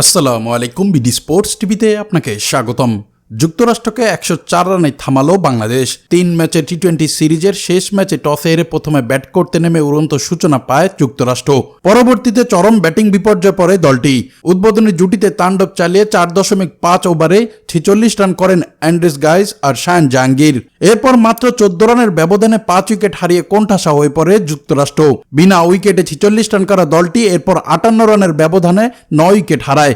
আসসালামু আলাইকুম BD sports টিভিতে আপনাকে স্বাগতম। যুক্তরাষ্ট্রকে একশো চার রানে থামালো বাংলাদেশ। তিন ম্যাচের টি টোয়েন্টি সিরিজের শেষ ম্যাচে টসে হেরে প্রথমে ব্যাট করতে নেমে উড়ন্ত সূচনা পায় যুক্তরাষ্ট্র। পরবর্তীতে চরম ব্যাটিং বিপর্যয় পড়ে দলটি। উদ্বোধনী জুটিতে তাণ্ডব চালিয়ে চার দশমিক পাঁচ ওভারে ছেচল্লিশ রান করেন অ্যান্ড্রেস গাইস আর শায়ান জাহাঙ্গীর। এরপর মাত্র চোদ্দ রানের ব্যবধানে পাঁচ উইকেট হারিয়ে কোণঠাসা হয়ে পড়ে যুক্তরাষ্ট্র। বিনা উইকেটে ছেচল্লিশ রান করা দলটি এরপর আটান্ন রানের ব্যবধানে নয় উইকেট হারায়।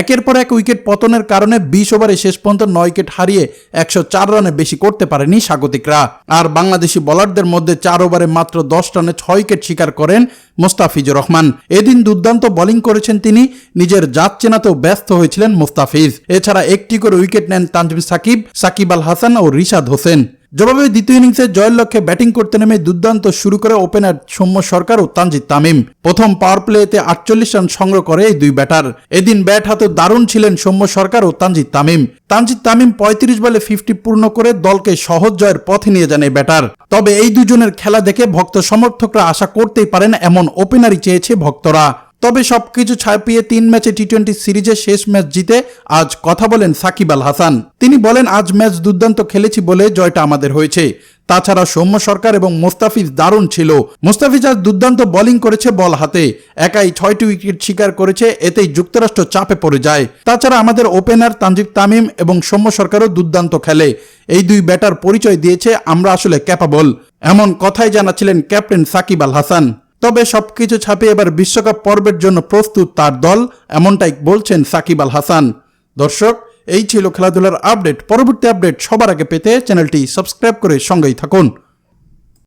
একের পর এক উইকেট পতনের কারণে বিশ ওভারে শেষ পর্যন্ত নয় উইকেট হারিয়ে একশো চার রানে বেশি করতে পারেনি স্বাগতিকরা। আর বাংলাদেশি বোলারদের মধ্যে চার ওভারে মাত্র দশ রানে ছয় উইকেট শিকার করেন মোস্তাফিজুর রহমান। এদিন দুর্দান্ত বোলিং করেছেন তিনি, নিজের জাত চেনাতেও ব্যস্ত হয়েছিলেন মোস্তাফিজ। এছাড়া একটি করে উইকেট নেন তানজিম সাকিব সাকিব আল হাসান ও রিশাদ হোসেন। জবাবে দ্বিতীয় ইনিংসে জয়ের লক্ষ্যে ব্যাটিং করতে নেমে দুর্দান্ত শুরু করে ওপেনার সৌম্য সরকার ও তানজিদ তামিম। প্রথম পাওয়ার প্লেতে আটচল্লিশ রান সংগ্রহ করে এই দুই ব্যাটার। এদিন ব্যাট হাতে দারুণ ছিলেন সৌম্য সরকার ও তানজিদ তামিম। তানজিদ তামিম পঁয়ত্রিশ বলে ফিফটি পূর্ণ করে দলকে সহজ জয়ের পথে নিয়ে যান এই ব্যাটার। তবে এই দুজনের খেলা দেখে ভক্ত সমর্থকরা আশা করতেই পারেন এমন ওপেনারই চেয়েছে ভক্তরা। তবে সবকিছু ছাপিয়ে তিন ম্যাচে টি টোয়েন্টি সিরিজের শেষ ম্যাচ জিতে আজ কথা বলেন সাকিব আল হাসান। তিনি বলেন, আজ ম্যাচ দুর্দান্ত খেলেছি বলে জয়টা আমাদের হয়েছে। তাছাড়া সৌম্য সরকার এবং মোস্তাফিজ দারুণ ছিল। মোস্তাফিজ আজ দুর্দান্ত বোলিং করেছে বল হাতে। একাই ছয়টি উইকেট শিকার করেছে, এতেই যুক্তরাষ্ট্র চাপে পড়ে যায়। তাছাড়া আমাদের ওপেনার তানজিব তামিম এবং সৌম্য সরকারও দুর্দান্ত খেলে। এই দুই ব্যাটার পরিচয় দিয়েছে, আমরা আসলে ক্যাপাবল এমন কথাই জানাচ্ছিলেন ক্যাপ্টেন সাকিব আল হাসান। তবে সবকিছু ছাপিয়ে এবার বিশ্বকাপ পর্বের জন্য প্রস্তুত তার দল, এমনটাই বলছেন সাকিব আল হাসান। দর্শক, এই ছিল খেলাধুলার আপডেট। পরবর্তী আপডেট সবার আগে পেতে চ্যানেলটি সাবস্ক্রাইব করে সঙ্গেই থাকুন।